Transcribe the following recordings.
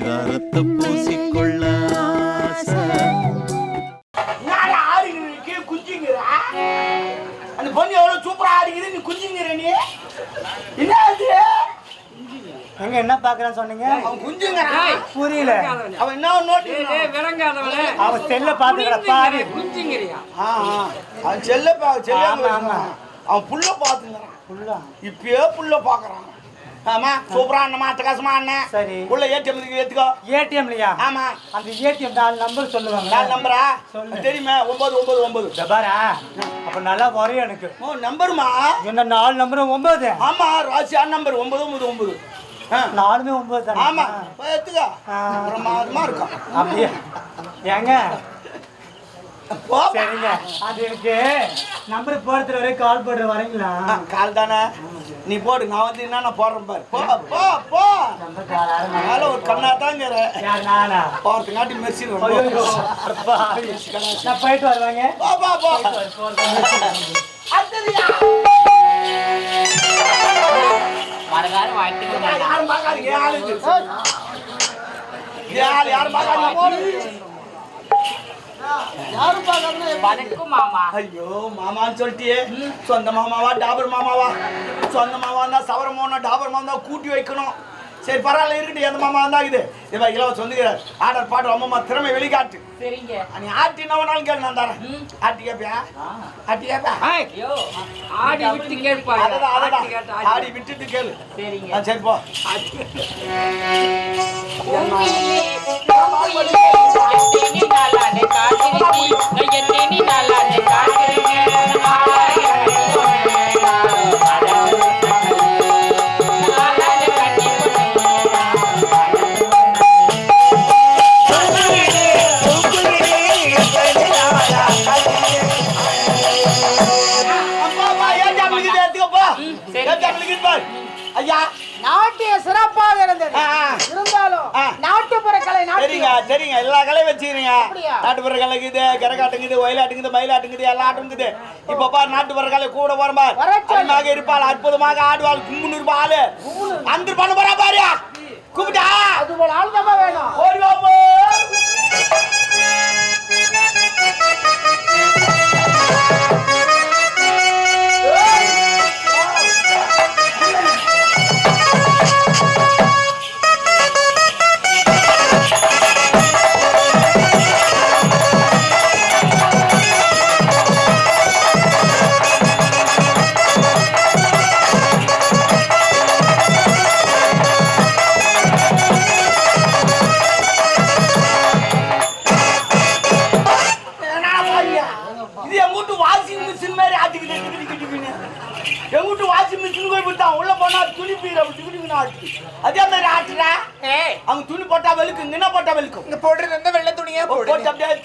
பரிதாரத்தை பூசிக்கொள்ள அந்த பொண்ணு எவ்வளவு சூப்பரா ஆடிக்குது நீ குஞ்சுங்கிற நீ? என்ன எங்க என்ன பாக்குறேன்னு சொன்னீங்க? அவன் குஞ்சுங்கிறான் புரியல. அவன் என்ன நோட்டு விளங்காதவளே அவ செல்ல பாத்துக்கிற பாரு. குஞ்சுங்கிறியா? ஆ, ஆ. அவன் செல்ல பா செல்ல. அவன் புள்ள பாத்துங்கிறான் புள்ளா இப்பயே புள்ள பாக்குறான் ஆமா சூப்பரா அண்ணமா அட்டகாசமா அண்ணன் சரி. உள்ள ஏடிஎம் ஏத்துக்கோ. ஏடிஎம்லயா ஆமா. அந்த ஏடிஎம் நாலு நம்பர் சொல்லுவாங்க நான் நம்பரா சொல்லு. தெரியுமா ஒன்பது ஒன்பது ஒன்பது. பாரா அப்ப நல்லா வரும் எனக்கு. ஓ நம்பருமா என்ன நாலு நம்பரும் ஒன்பது. ஆமா ராசியா நம்பர் ஒன்பது ஒன்பது ஒன்பது. ஆ. நாலுமே ஒன்பது தானே? ஆமா. எடுத்துக்கோ. பிரமாதமா இருக்கும். அப்படியே? ஏங்க. சரிங்க அது எனக்கு நம்பர் போடுற வரைக்கும் கால் போடுற வரீங்களா கால் தானே நீ போடு நான் வந்து என்ன நான் போடுறேன் பாரு போ போ மேல ஒரு கண்ணா நானா போறதுக்காட்டி மெர்சி. நான் போயிட்டு வருவாங்க போ போ போ? மரகாரம் வாங்கிட்டு யாரும் யாரும் போடு. யாரும் வணக்கம் மாமா. ஐயோ மாமான்னு சொல்லிட்டியே. சொந்த மாமாவா டாபர் மாமாவா? சொந்த மாமா இருந்தா சவர மாமா டாபர் மாமா தான் கூட்டி வைக்கணும். சரி பரவாயில்ல இருக்கட்டும். எந்த மாமா இருந்தா இது? இவ இலவ சொந்துக்கிறார் ஆர்டர் பாட்டு அம்மா திறமை வெளிக்காட்டு. சரிங்க. நீ ஆட்டி என்ன வேணாலும் கேளு நான் தரேன். ஆட்டி கேப்பியா? ஆட்டி கேப்பா ஐயோ. ஆடி விட்டு கேட்பா அதடா அதடா. ஆடி கேட்டா ஆடி. விட்டுட்டு கேளு. சரிங்க. சரி போ. சரிங்க எல்லா கலையும் வச்சுக்கிறீங்க? நாட்டுப்புற கலைக்குது கரகாட்டுங்குது ஒயிலாட்டுங்குது மயிலாட்டுங்குது எல்லா ஆட்டுங்குது இப்ப பாரு நாட்டுப்புற கலை கூட. அருமையாக இருப்பாள் அற்புதமாக ஆடுவாள் கும்புன்னு இருப்பாள். அந்த பண்ண போறா பாரு கூப்பிட்டா? அது போல ஆழ்ந்தமா வேணும். ஓடி வா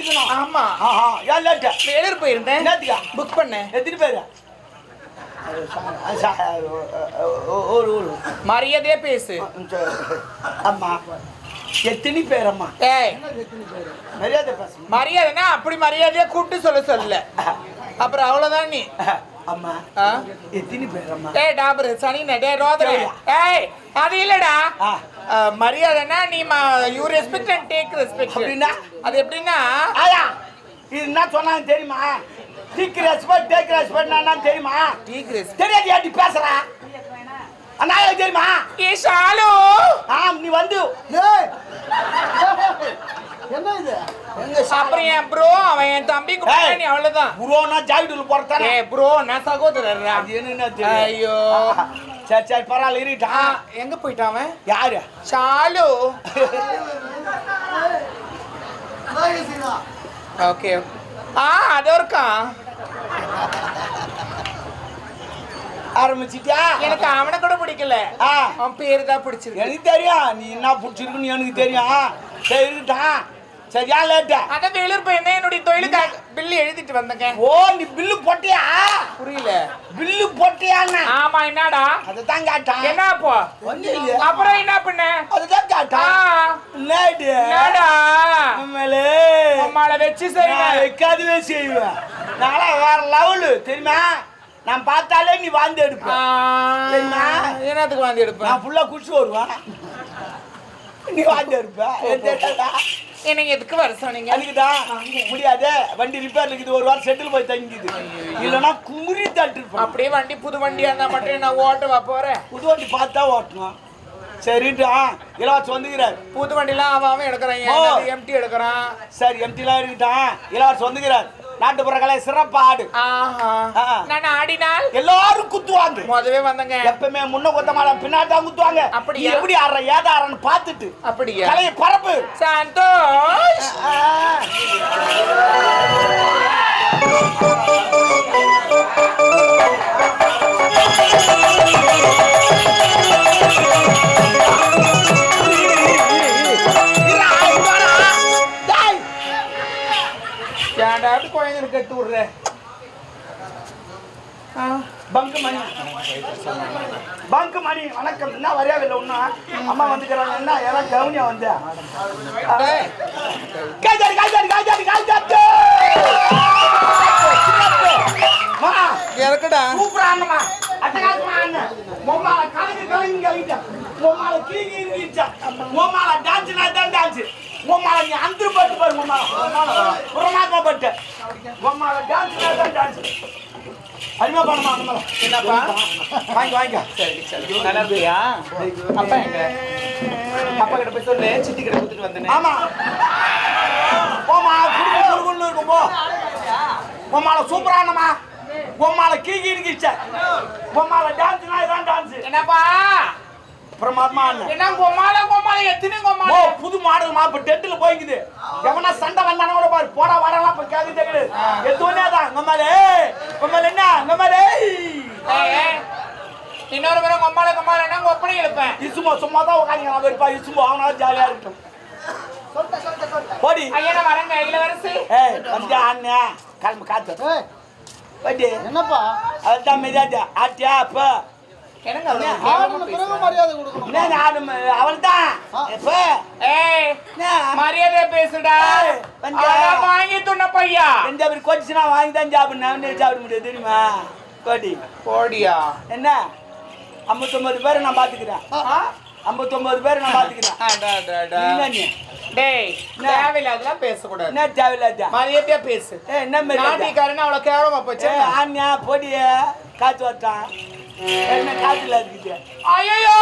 எடுத்துக்கணும் ஆமா. ஏன் லேட்டு? போயிருந்தேன் என்னத்துக்கா? புக் பண்ணேன் எத்தனை பேரு ஒரு ஒரு. மரியாதையா பேசு. அம்மா எத்தனை பேர் அம்மா ஏய் மரியாதை பேச. மரியாதைனா அப்படி மரியாதையா கூப்பிட்டு சொல்ல சொல்ல அப்புறம் அவ்வளவுதான் நீ. அம்மா? எத்தனை பேர் அம்மா. ஏய் டாபர் ரோதரே? ஏய் அது இல்லடா. மரியாதைனா நீ you respect and take respect அப்படின்னா? அது எப்படின்னா? ஆயா இது என்ன சொன்னாங்க தெரியுமா? டீக் ரெஸ்பெக்ட் டேக் ரெஸ்பெக்ட் என்னன்னு தெரியுமா? டேக் ரெஸ்பெக்ட் தெரியாது ஏன்டி பேசுற? ஆளுக்கு தெரியுமா? ஏ ஷாலு. ஆ நீ வந்து என்ன இது? எங்க அப்புறம் என் ப்ரோ அவன் என் தம்பி. நீ அவ்வளவுதான். புரோனா ஜாவிடுல போறதானே? ஏ ப்ரோ நான் சகோதரர் அது தெரியும் ஐயோ. சரி சரி பரவாயில்ல ஆ, இருட்டா எங்க போயிட்டான் அவன்? யாரு? ஷாலு. ஓகே. ஆ அதோ இருக்கான் ஆரம்பிச்சிட்டியா? எனக்கு அவனை கூட பிடிக்கல. அவன் பேரு தான் பிடிச்சிருக்கு. எனக்கு தெரியும். நீ என்ன பிடிச்சிருக்குன்னு எனக்கு தெரியும். சரி சரியா லேட்டா? அதான் வேலூர் போயிருந்தேன் என்னுடைய தொழிலுக்காக பில்லு எழுதிட்டு வந்தேங்க. ஓ நீ பில்லு போட்டியா? புரியல. பில்லு போட்டியான்னு ஆமா என்னடா? அதுதான் கேட்டான். என்ன அப்போ. அப்புறம் என்ன பண்ண? அதுதான் ஆ, கேட்டான் என்னடி? உண்மையிலே உம்மால வச்சு சரி நான் வைக்காதவே செய்வேன். நாளா வேற லெவலு தெரியுமா? நான் பார்த்தாலே நீ வாழ்ந்து எடுப்ப. தெரியுமா? என்னத்துக்கு வாந்தி எடுப்பேன் நான் ஃபுல்லா குடிச்சு வருவேன். நீ வாங்க இருப்ப என்னங்க எதுக்கு வர சொன்னீங்க? அதுக்குதான் முடியாது. வண்டி ரிப்பேர் இருக்குது. ஒரு வாரம் செட்டில் போய் தங்கிது. இல்லைன்னா குமுறி தட்டு அப்படியே வண்டி புது வண்டியா இருந்தா மட்டும் நான் ஓட்டவா போறேன் புது வண்டி பார்த்தா ஓட்டணும். சரிட்டு ஆ இலவசம் வந்துக்கிறார். புது வண்டிலாம் அவன் அவன் எடுக்கிறான். எம்டி எடுக்கிறான்? சரி எம்டிலாம் இருக்கட்டும் இலவசம் வந்துக்கிறார். நாட்டுப்புற கலை சிறப்பா ஆடு ஆஹா. ஆ. நான் ஆடினால்? எல்லாரும் குத்துவாங்க. முதவே வந்தங்க. எப்பவுமே முன்ன குத்த மாட்டா பின்னாடி தான் குத்துவாங்க. அப்படியா? நீ எப்படி ஆடுற ஏதா ஆடுறன்னு பார்த்துட்டு. அப்படியா? கலையை பரப்பு. சந்தோஷ். கட்டு விடுற. பங்கு மணி. பங்கு மணி. வணக்கம். என்ன வரையாவில்லை ஒண்ணா அம்மா வந்துக்கிறாங்க. என்ன? யாராவது கவுனியா வந்து. காய்ச்சாடி காய்ச்சாடி காய்ச்சாடி காய்ச்சாடி இறக்குடா. சூப்பரா அண்ணமா அட்டகாசமா அண்ணன் மொம்மால கலங்கி கலங்கி கலங்கிட்டா மொம்மால மொம்மால டான்ஸ் நான் தான் டான்ஸ் மொம்மால நீ அந்திரு பட்டு பாரு மொம்மால புறமாக்கமா பட்டு. மொம்மால டான்ஸ் டான்ஸ் அருமையா பண்ணுமா என்னப்பா? வாங்கி வாங்க. சரி சரி. நல்லா இருக்கியா? அப்பா எங்க? அப்பா கிட்ட போய் சொல்லு. சித்தி கிட்ட கொடுத்துட்டு வந்தேன். ஆமா. போமா குடும்ப குடும்பம்னு இருக்கும் போ. பொம்மால சூப்பரானமா பொம்மால கீகி இருந்துச்சு பொம்மால டான்ஸ் நான் டான்ஸ் என்னப்பா? பிரமாதமா என்ன கொம்மால கொம்மால எத்தனை ஓ கொம்மால புது மாடல் மா இப்ப டென்ட்ல போய்க்குது. எவனா சண்டை வந்தானோ கூட பாரு போடா வரலாம் இப்ப கேக்குது கேக்குது. எதுவுமே தான் நம்மளே நம்மள என்ன ஏய், இன்னொரு முறை கொம்மால கொம்மால என்ன ஒப்பனை இழுப்பேன். இசுமோ சும்மா தான் உட்காந்து நான் இருப்பா இசுமோ அவனா ஜாலியா இருக்கும். போடி. ஐயா நான் வரேங்க இளவரசி ஏய் வந்து அண்ணே கிளம்பு காத்து. போடி. என்னப்பா? அதுதான் மெதியாச்சா ஆட்டியா அப்ப. மரியாதை பேசுடா. வாங்கி துண்ண பையா. எந்த அப்படி கொச்சினா வாங்கி தான் சாப்பிடணும் சாப்பிட முடியாது தெரியுமா? கோடி போடியா? என்ன? ஐம்பத்தொன்பது பேரை நான் பாத்துக்கிறேன். ஐம்பத்தொன்பது பேரை நான் பாத்துக்கிறேன்? டேய் தேவையில்லாதெல்லாம் பேசக்கூடாது. என்ன தேவையில்லாத மரியாதையா பேசு. என்ன நாட்டிக்காரன் அவ்வளவு கேவலமா போச்சு. ஏ ஆண்யா பொடிய. காத்து வட்டான் என்ன காத்துல இருக்குது ஐயோ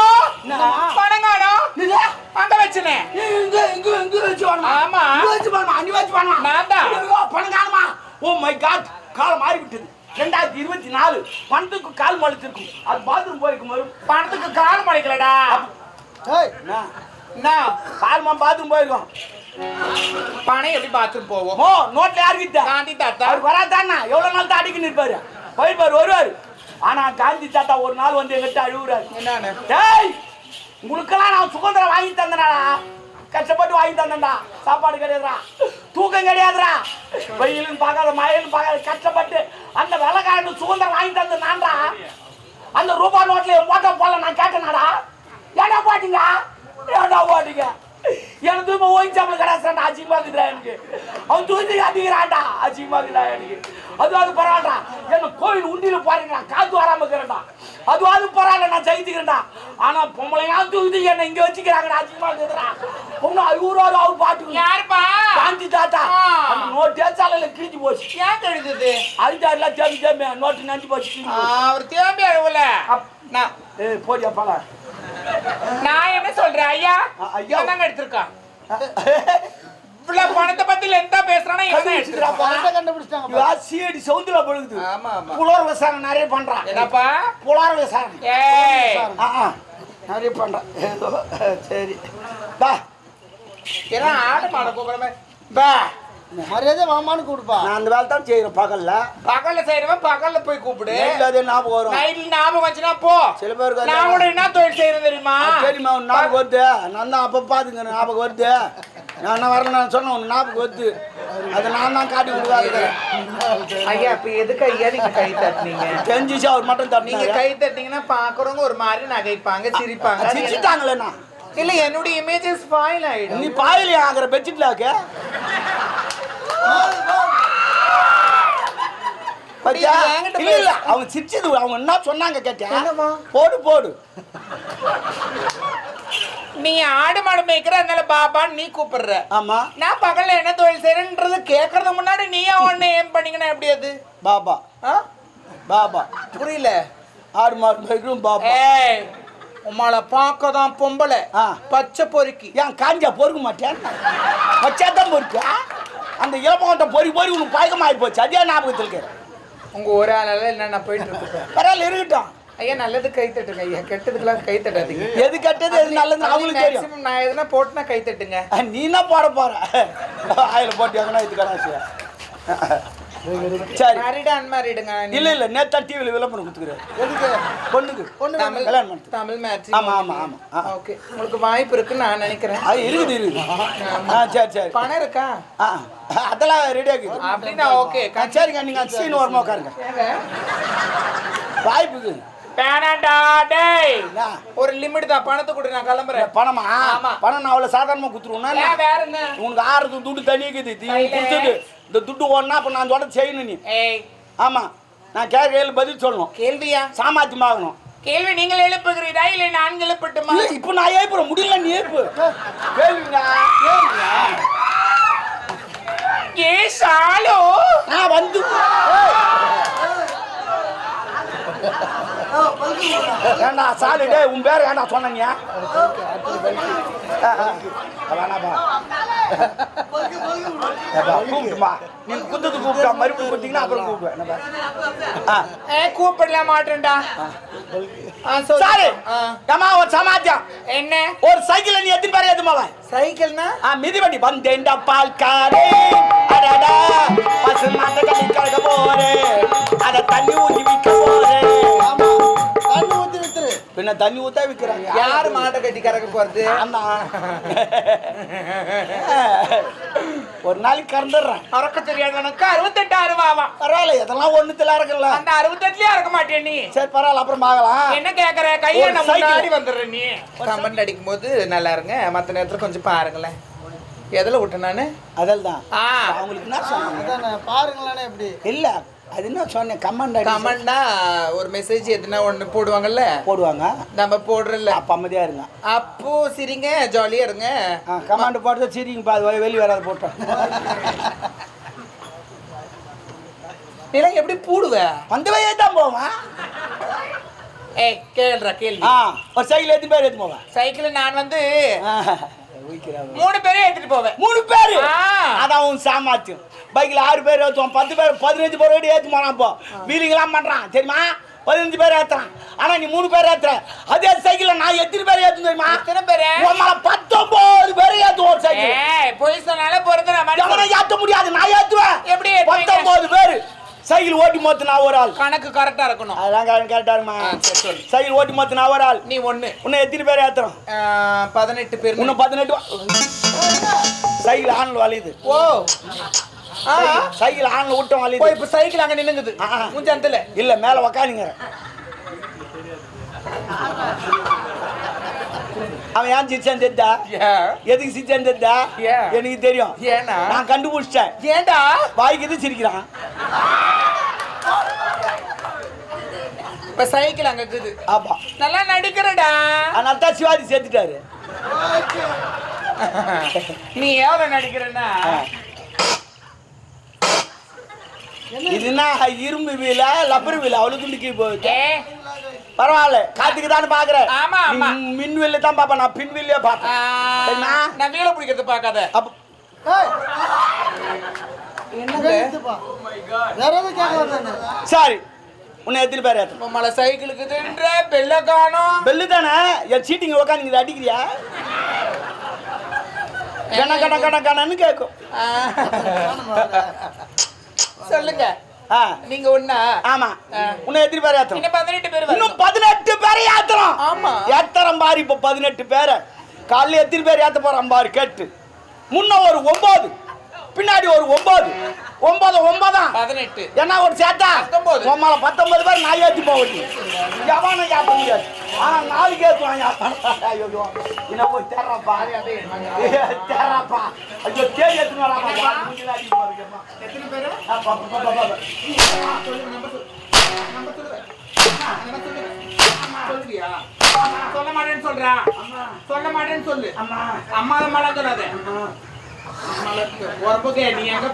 இது? அங்க வச்சுனே. இங்க இங்க இங்க வச்சு வாணுமா? ஆமா. இங்க வச்சு வாணுமா? அங்க வச்சு வாணுமா? நான் தான். காணுமா? ஓ மை காட் காலம் மாறி விட்டது ரெண்டாயிரத்தி இருபத்தி நாலு பணத்துக்கு கால் மலைச்சிருக்கும் அது பாத்ரூம் போயிருக்கும் போது பணத்துக்கு கால் மடைக்கலடா ஏய் என்ன? என்ன? கால் மா பாத்ரூம் போயிருக்கும். பணம் எப்படி பாத்ரூம் போவோம் ஓ நோட்ல யாருக்கிட்ட காந்தி தாத்தா. அவர் வராதானா எவ்வளவு நாள் தான் அடிக்க நிற்பாரு போயிருப்பாரு வருவாரு. ஆனா காந்தி தாத்தா ஒரு நாள் வந்து எங்கிட்ட அழுகுறாரு டேய் உங்களுக்கெல்லாம் நான் சுதந்திரம் வாங்கி தந்தேன்டா. கஷ்டப்பட்டு வாங்கி தந்தேன்டா. சாப்பாடு கிடையாதுடா. தூக்கம் கிடையாதுடா. வெயிலும் பார்க்காத மழையும் பார்க்காத கஷ்டப்பட்டு அந்த வெள்ளக்காரனு சுதந்திரம் வாங்கி தந்த நான்டா. அந்த ரூபா நோட்ல என் போட்டோ போல நான் கேட்டேனாடா. ஏடா போட்டீங்க? ஏடா போட்டீங்க? எனக்கு தூய்மை ஓய்வு சாப்பிட கிடையாதுடா அசிங்கமா இருக்குடா எனக்கு. அவன் தூக்கி அடிக்கிறான்டா அசிங்கமா இருக்குடா எனக்கு. அதுவாது பரவாயில்லடா. என்ன கோயில் உண்டியில பாருங்கடா காத்து வராம இருக்கிறேன்டா. அதுவாது பரவாயில்ல நான் ஜெயிச்சுக்கிறேன்டா. ஆனா பொம்பளைங்களாம் தூக்கி என்ன இங்க வச்சுக்கிறாங்கடா அசிங்கமா இருக்குதுடா. ஒன்னும் ஐநூறு அவர் பாட்டு யாருப்பா? காந்தி தாத்தா. அந்த நோட்டு சாலையில கிழிஞ்சு போச்சு. ஏன் கழுதுது அழுதாருலாம் தேம்பி தேம்பி நோட்டு நஞ்சு போச்சு. அவர் தேம்பி அழுவல. நான் போடியா பல நான். என்ன சொல்றேன் ஐயா? ஐயா. என்னங்க எடுத்திருக்கான்? இவ்வளவு பணத்தை பத்தி லெந்தா பேசுறானா என்ன எடுத்திருக்கான்? பணத்தை கண்டுபிடிச்சிட்டாங்க இவா சீடி சவுத்துல பொழுது ஆமா ஆமா. புலர் நிறைய பண்றான். என்னப்பா? புலர் விவசாயம். ஏய். ஆ, ஆ. நிறைய பண்றான். ஏதோ சரி. பா. என்ன ஆடு மாட கூப்பிடுற பா. மரியாதை வாமான்னு கூடுப்பா நான் அந்த வேலை தான் செய்யறேன் பகல்ல. பகல்ல செய்யறவன் பகல்ல போய் கூப்பிடு. நைட்ல அதே ஞாபகம் வரும். நைட்ல ஞாபகம் வச்சுனா போ. சில பேருக்கு நான் கூட என்ன தொழில் செய்யறது தெரியுமா? சரிம்மா உன் ஞாபகம் வருது? நான் தான் அப்போ பாத்துங்க ஞாபகம் வருது. நான் என்ன வரல நான் சொன்னேன் உன் ஞாபகம் வருது. அதை நான் தான் காட்டி கொடுக்காது ஐயா இப்ப எதுக்கு ஐயா நீங்க கை தட்டினீங்க? தெரிஞ்சிச்சு அவர் மட்டும் நீங்க தட்டினாங்க கை தட்டிங்கன்னா பாக்குறவங்க ஒரு மாதிரி நகைப்பாங்க சிரிப்பாங்க. அது எனக்கு- சிரிச்சிட்டாங்களேண்ணா இல்ல என்னுடைய இமேஜ் ஸ்பாயில் ஆயிடும். நீ பாயிலே ஆகிற பெட்ஷீட்ல ஆக்க? இல்ல இல்ல அவங்க சிரிச்சது அவங்க என்ன சொன்னாங்க கேட்டியா? என்னம்மா? போடு போடு. நீ ஆடு மாடு மேய்க்கிற அதனால பாபான்னு நீ கூப்பிடுற. ஆமா. நான் பகல்ல என்ன தொழில் செய்யறேன்றது கேட்கறது முன்னாடி நீயே ஒண்ணு ஏம் பண்ணீங்கன்னா எப்படி அது? பாபா. ஆ? பாபா. புரியல. ஆடு மாடு மேய்க்கிறோம் பாபா. ஏய் உமால பார்க்க தான் பொம்பளை. ஆ. பச்சை பொறுக்கி. ஏன் காஞ்சா பொறுக்க மாட்டேன் வச்சாதான் பொறுக்கு அந்த இளப்பகத்தை பொறி பொறி உனக்கு பழக்கமாகி போச்சு. அதே ஞாபகத்தில் இருக்கு? உங்க ஒரு ஆளால என்ன நான் போயிட்டு இருக்கேன் பரவாயில்ல இருக்கட்டும் ஐயா நல்லது கை தட்டுங்க ஐயா. கெட்டதுக்கெல்லாம் கை தட்டாதீங்க. எது கெட்டது எது நல்லது அவங்களுக்கு தெரியும். நான் எதுனா போட்டுனா கை தட்டுங்க. நீ என்ன போட போற? ஆயில போட்டு எங்கன்னா இது கடாசியா சரி. மேரிடா அன்மேரிடுங்க இல்ல இல்ல நேத்தா டிவில விளம்பரம் கொடுத்துக்கிறாரு எதுக்கு? பொண்ணுக்கு. பொண்ணு தமிழ் கல்யாணம் பண்ணுறது தமிழ் மேட்ச் ஆமா ஆமா ஆமா. ஓகே உங்களுக்கு வாய்ப்பு இருக்குன்னு நான் நினைக்கிறேன். அது இருக்குது இருக்குது. ஆ சரி சரி. பணம் இருக்கா? ஆ அதெல்லாம் ரெடி ஆகுது அப்படின்னா ஓகே சரிங்க நீங்க சீன் வரமா உட்காருங்க. வாய்ப்புக்கு? ஒரு லிமிட் தான். பணத்தை கொடு நான் கிளம்புறேன். பணமா. பணம் நான் அவ்வளவு சாதாரணமா குத்துருவேன் ஏன் வேற என்ன? உனக்கு ஆறுது துட்டு தண்ணி இருக்குது. இந்த துட்டு ஓடனா அப்ப நான் சொல்ல செய்யணும் நீ. ஏய். ஆமா. நான் கேட்க பதில் சொல்லணும். கேள்வியா? சாமாத்தியமாகணும் கேள்வி நீங்கள் எழுப்புகிறீரா? இல்லை நான் எழுப்பட்டுமா? இல்ல, இப்ப நான் ஏப்புறேன் முடியல நீ ஏப்பு கேளுங்க கேளுங்க ஏ சாலு. நான் வந்து ஏண்டா சாலு டேய் உன் பேர் ஏண்டா சொன்னீங்க. வேணாப்பா ஏப்பா, நீங்க கூப்பிட்டா மறுபடியும் அப்புறம் கூப்பிடுவேன் ஆ ஏ கூப்பிடல மாட்டேன்டா சாரி ஏமா ஒரு சமாத்தியம் என்ன ஒரு சைக்கிள் நீ எத்தனை பேர் ஏத்துமாவ சைக்கிள்னா மிதிவண்டி வந்தேன்டா பால் காரே அடடா பசு மாட்டை கட்டி கறக்க போறேன் அத தண்ணி ஊத்தி விற்க போறேன் தண்ணி வித்துரு பின்ன தண்ணி ஊத்தா விற்கிறாங்க யார் மாட்டை கட்டி கறக்க போறது ஒரு நாளைக்கு கறந்துடுறேன். அறக்க தெரியாதவனுக்கு அறுபத்தெட்டு அருவாவா பரவாயில்ல இதெல்லாம் ஒண்ணுத்துல இருக்குல்ல அந்த அறுபத்தெட்டுலயே அறக்க மாட்டேன் நீ. சரி பரவாயில்ல அப்புறம் பார்க்கலாம். என்ன கேக்குற? நான் சைக்கிள். முன்னாடி வந்துடுற நீ. கமெண்ட் அடிக்கும் போது நல்லா இருங்க. மத்த நேரத்துல கொஞ்சம் பாருங்களேன். எதுல விட்டேன் நானு அதில் தான் ஆ. அவங்களுக்கு என்ன சொன்னாங்க? அதானே பாருங்களேனே எப்படி. இல்ல. அது என்ன சொன்னேன்? கமெண்ட் கமெண்ட்னா ஒரு மெசேஜ் எதுனா ஒண்ணு போடுவாங்கல்ல? போடுவாங்க. நம்ம போடுறல அப்ப அமைதியா இருங்க. அப்போ சிரிங்க ஜாலியா இருங்க. கமாண்ட் போட்டு சரிங்க பா அது வெளியே வராது போட்டோம் நீலாம் எப்படி பூடுவ? அந்த வழியே தான் போவேன் ஏய் கேளுடா கேள்வி. ஆ ஒரு சைக்கிள் எத்தனை பேர் எடுத்து போவேன் சைக்கிள் நான் வந்து ஆ. மூணு பேரே எடுத்துட்டு போவேன். மூணு பேர். அதான் உன் சாமாத்தியம் பைக்கில் ஆறு பேர் ஏற்றுவான் பத்து பேர் பதினஞ்சு பேர் வரையும் ஏற்று போறான் இப்போ. வீலிங்கெல்லாம் பண்றான். தெரியுமா? பதினஞ்சு பேர் ஏத்துறான். ஆனா நீ மூணு பேர் ஏத்துற. அதே சைக்கிள்ல நான் எத்தனை பேர் ஏத்து தெரியுமா? எத்தனை பேரு? உன்னால பத்தொன்பது பேர் ஏத்துவோம் ஒரு சைக்கிள். பொய் சொன்னாலே பொறுத்து நான். ஏத்த முடியாது. நான் ஏத்துவேன். எப்படி? பத்தொன்பது பேர். சைக்கிள் ஓட்டி மொத்த நான் ஒரு ஆள். கணக்கு கரெக்டா இருக்கணும். அதெல்லாம் கரெக்டா இருமா. சைக்கிள் ஓட்டி மொத்த நான் ஒரு ஆள். நீ ஒண்ணு. உன்னை எத்தனை பேர் ஏத்துறோம்? பதினெட்டு பேர். இன்னும் பதினெட்டு சைக்கிள் ஆன்ல வலியுது. ஓ. ஆ. சைக்கிள் ஆன்ல விட்டோம் ஓ வலியுது இப்ப சைக்கிள் அங்க நின்னுங்குது. முஞ்சந்தல இல்ல மேல உக்காந்துங்க அவன் ஏன் சிரிச்சான் தெரிதா எதுக்கு சிரிச்சான் தெரிதா? எனக்கு தெரியும். நான் கண்டுபிடிச்சிட்டேன். ஏண்டா? வாய்க்கு சிரிக்கிறான்? இப்ப சைக்கிள் அங்க இருக்குது. ஆமா. நல்லா நடிக்கிறடா. அதனால தான் சிவாஜி சேர்த்துட்டாரு. நீ எவ்வளவு நடிக்கிறன்னா? இதுனா இரும்பு வீல லப்பர் வீல அவ்வளவு துண்டுக்கு போகுது. ஏ? பரவாயில்ல காத்துக்கு தானே பாக்குறேன். ஆமா, ஆமா. மின் வீல்ல தான் பாப்பேன் நான் பின் வீல்லே பாப்பேன்? நான் வீல பிடிக்கிறது கேட்க வந்தானே சரி உன்னை எத்தனை பேர். ஏத்தணும் உம்மல சைக்கிளுக்கு தின்ற பெல்ல காணோம். பெல்லு தானே? என் சீட்டிங் உட்காந்து அடிக்கிறியா? கண கண கண கணன்னு கேட்கும் ஆ. சொல்லுங்க. ஆ. நீங்க ஒண்ணா? ஆமா. ஆ. உன்னை எத்தனை பேர் ஏத்தணும். இன்னும் பதினெட்டு பேர் இன்னும். பதினெட்டு பேரை ஏத்துறோம் ஆமா. ஏத்தறம் பாரு இப்ப பதினெட்டு பேரை. காலைல எத்தனை பேர் ஏத்த போறான் பாரு கேட்டு. முன்ன ஒரு ஒன்பது பின்னாடி ஒரு ஒன்பது ஒன்பது ஒன்பதா பதினெட்டு. என்ன ஒரு சேட்டா. உமால பத்தொன்பது பேர் நான் ஏத்தி போவட்டி எவனும் ஏத்த முடியாது. ஆனா நாளைக்கு. ஐயோ என்ன போய் தேர்றப்பா தேர்றப்பா ஐயோ தேடி எத்தனை நம்பர் சொல்லு மாட்டேன்னு சொல்றா. சொல்ல மாட்டேன்னு சொல்லு. அம்மா. அம்மா அம்மாலாம் சொல்லாத நீ எங்க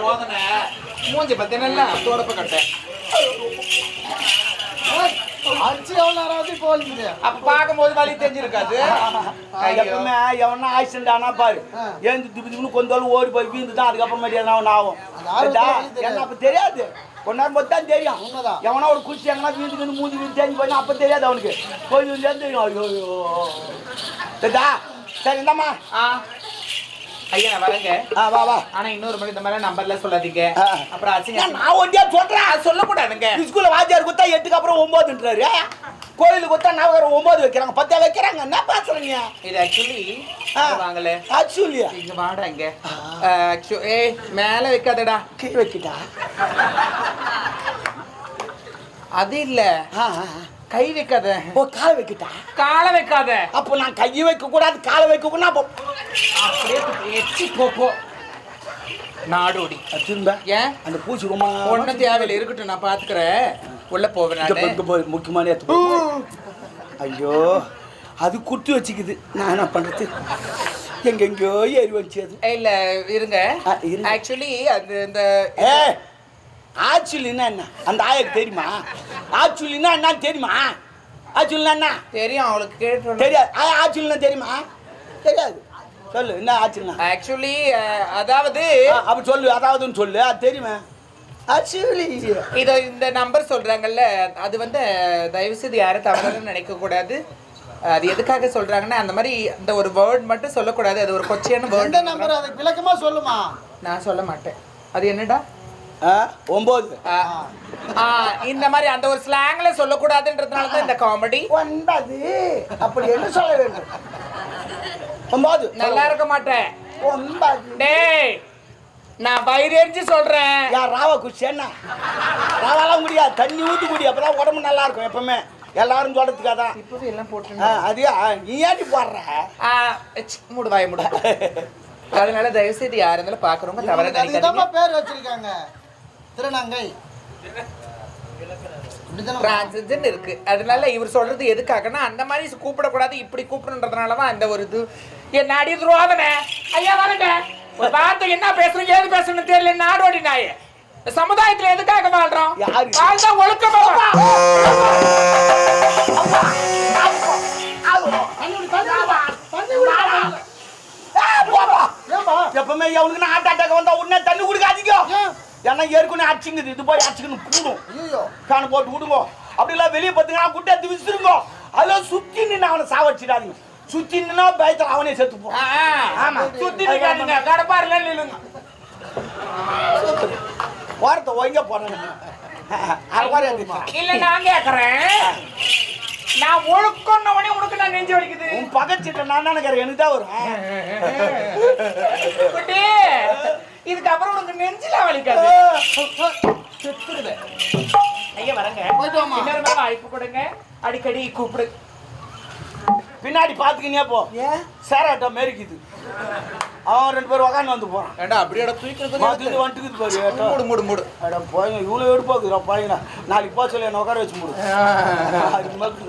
ரோதனை மூஞ்சி பத்தினா தோடப்ப கட்டேன் அடிச்சு எவ்வளோ நேரம் ஆகுது அப்ப பார்க்கும்போது தெரிஞ்சிருக்காது எப்பவுமே எவனா ஆக்சிடென்ட் ஆனா பாரு ஏந்து திப்பு திப்புன்னு கொஞ்சம் ஓடி போய் வீந்து தான் அதுக்கப்புறமேட்டு எதனா ஒன்று ஆகும் தெரியாது. என்ன அப்ப தெரியாது கொஞ்ச நேரம் மட்டும் தான் தெரியும் உண்மைதான். எவனா ஒரு குச்சி எங்கன்னா வீந்து வீந்து மூஞ்சி வீந்து தேஞ்சு அப்ப தெரியாது அவனுக்கு போய் தெரியும் ஐயோ சரி இந்தாம்மா. ஆ. ஐயா நான் வரேங்க ஆ வா வா. ஆனா இன்னொரு முறை இந்த மாதிரி நம்பர்ல சொல்லாதீங்க. அப்புறம் அசிங்க நான் ஒண்டியா சொல்றேன் சொல்லக்கூடாதுங்க. ஸ்கூல்ல வாத்தியார் குத்தா எட்டுக்கு அப்புறம் ஒன்பதுன்றாரு கோயிலுக்கு குத்தா நவகரம் ஒன்பது வைக்கிறாங்க. பத்தா வைக்கிறாங்க. என்ன பேசுறீங்க இது ஆக்சுவலி. வாங்கல ஆக்சுவலியா இங்க வாடா இங்க ஆக்சு ஏய் மேல வைக்காதடா. கீ வைக்கிட்டா? அது இல்ல. கை வைக்காத. ஓ காலை வைக்கிட்டா? காலை வைக்காத. அப்போ நான் கையை வைக்க கூடாது காலை வைக்க கூடாது அப்போ எச்சி போ நாடோடி திரும்ப ஏன்? அந்த பூச்சி ரொம்ப ஒன்னும் தேவையில்லை இருக்கட்டும் நான் பாத்துக்கிறேன் உள்ள போவேன் முக்கியமான இடத்துக்கு. ஐயோ அது குட்டி வச்சுக்குது. நான் என்ன பண்றது? எங்கெங்கயோ ஏறி வச்சு அது. இல்ல இருங்க. ஆக்சுவலி அது இந்த ஏ ஆக்சுவலின்னா என்ன? அந்த ஆயக்கு தெரியுமா? ஆக்சுவலின்னா என்ன தெரியுமா? ஆக்சுவலினா என்ன? தெரியும் அவளுக்கு கேட்டு தெரியாது. ஆ ஆக்சுவலினா தெரியுமா? தெரியாது. சொல்லு என்ன ஆக்சுவலினா ஆக்சுவலி அதாவது அப்படி சொல்லு அதாவதுன்னு சொல்லு. அது தெரியுமா? ஆக்சுவலி இத இந்த நம்பர் சொல்றாங்கல்ல அது வந்து தயவு செய்து யாரும் தவறாக நினைக்க கூடாது. அது எதுக்காக சொல்றாங்கன்னா அந்த மாதிரி இந்த ஒரு வேர்ட் மட்டும் சொல்லக்கூடாது. அது ஒரு கொச்சையான வேர்ட் நம்பர் அதுக்கு விளக்கமா சொல்லுமா? நான் சொல்ல மாட்டேன். அது என்னடா? ஆ, இந்த மாதிரி அந்த ஒரு ஸ்லாங்ல சொல்லக்கூடாதுன்றதுனால தான் இந்த காமெடி ஒன்பது. அப்படி என்ன சொல்ல வேண்டும்? ஒன்பது நல்லா இருக்க மாட்டேன். ஒன்பது. டேய் நான் வயிறெறிஞ்சு சொல்றேன். யார் ராவா குச்சி என்ன? ராவாலாம் முடியாது தண்ணி ஊற்றி குடி அப்பதான் உடம்பு நல்லா இருக்கும் எப்பவுமே. எல்லாரும் சொல்றதுக்காதான் இப்போது எல்லாம் போட்டு அது நீ ஏட்டி போடுற? ஆ, சி, மூடு வாய மூடு. அதனால தயவு செய்து யார் இருந்தாலும் பாக்குறவங்க தவற தான் பேர் வச்சிருக்காங்க. திருநங்கை. டிரான்சிஜன் இருக்கு. அதனால இவர் சொல்றது எதுக்காகனா அந்த மாதிரி கூப்பிடக்கூடாது இப்படி கூப்பிடுன்றதுனால தான் அந்த ஒரு இது. என்ன அடி துரோதனை ஐயா வரங்க ஒரு வார்த்தை என்ன பேசுறீங்க ஏது பேசுறேன்னு தெரியல நாடோடி நாயே. சமுதாயத்துல எதுக்காக வாழ்றோம்? வாழ்ந்தா ஒழுக்கமா எப்பவுமே அவனுக்கு ஹார்ட் அட்டாக் வந்தா உடனே தண்ணி குடிக்காதீங்க. ஏன்னா ஏற்கனவே அடிச்சுங்குது. இது போய் அடிச்சுக்கணும் கூடும். ஐயோ ஃபேன் போட்டு விடுங்க. அப்படிலாம் வெளியே பார்த்தீங்கன்னா குட்டை எடுத்து விசிறுங்க. அதில் சுத்தி நின்று அவனை சாவடிச்சிடாதீங்க. சுத்தி நின்னா பயத்தில் அவனே செத்து போ. ஆமா. சுத்தி நிக்காதீங்க. கடப்பாருல நில்லுங்க அது மாதிரி இருந்துச்சு. இல்ல நான் கேக்குறேன். நான் ஒழுக்கம்னவனே உனக்கு நான் நெஞ்சு வலிக்குது. உன் பக்கச்சிட்ட நான் நினைக்கிறேன் எனக்கு தான் வரும். இதுக்கப்புறம் உனக்கு நெஞ்சில வலிக்காது. செத்துருவேன் ஐயா வரங்க. இன்னொரு நாள் வாய்ப்பு கொடுங்க. அடிக்கடி கூப்பிடு. பின்னாடி பார்த்துக்கினே போ. சேராட்டம் மேரிக்குது. அவன் ரெண்டு பேரும் உக்காந்து வந்து போறான். ஏண்டா அப்படியே தூக்கி பார்த்துட்டு வந்துட்டுக்குது பாரு. மூடு மூடு மூடு. அட போய் இவ்வளோ எடுப்பாக்குறா பையனா நாளைக்கு போக சொல்லி என்ன உட்கார வச்சு முடு. அது மாதிரி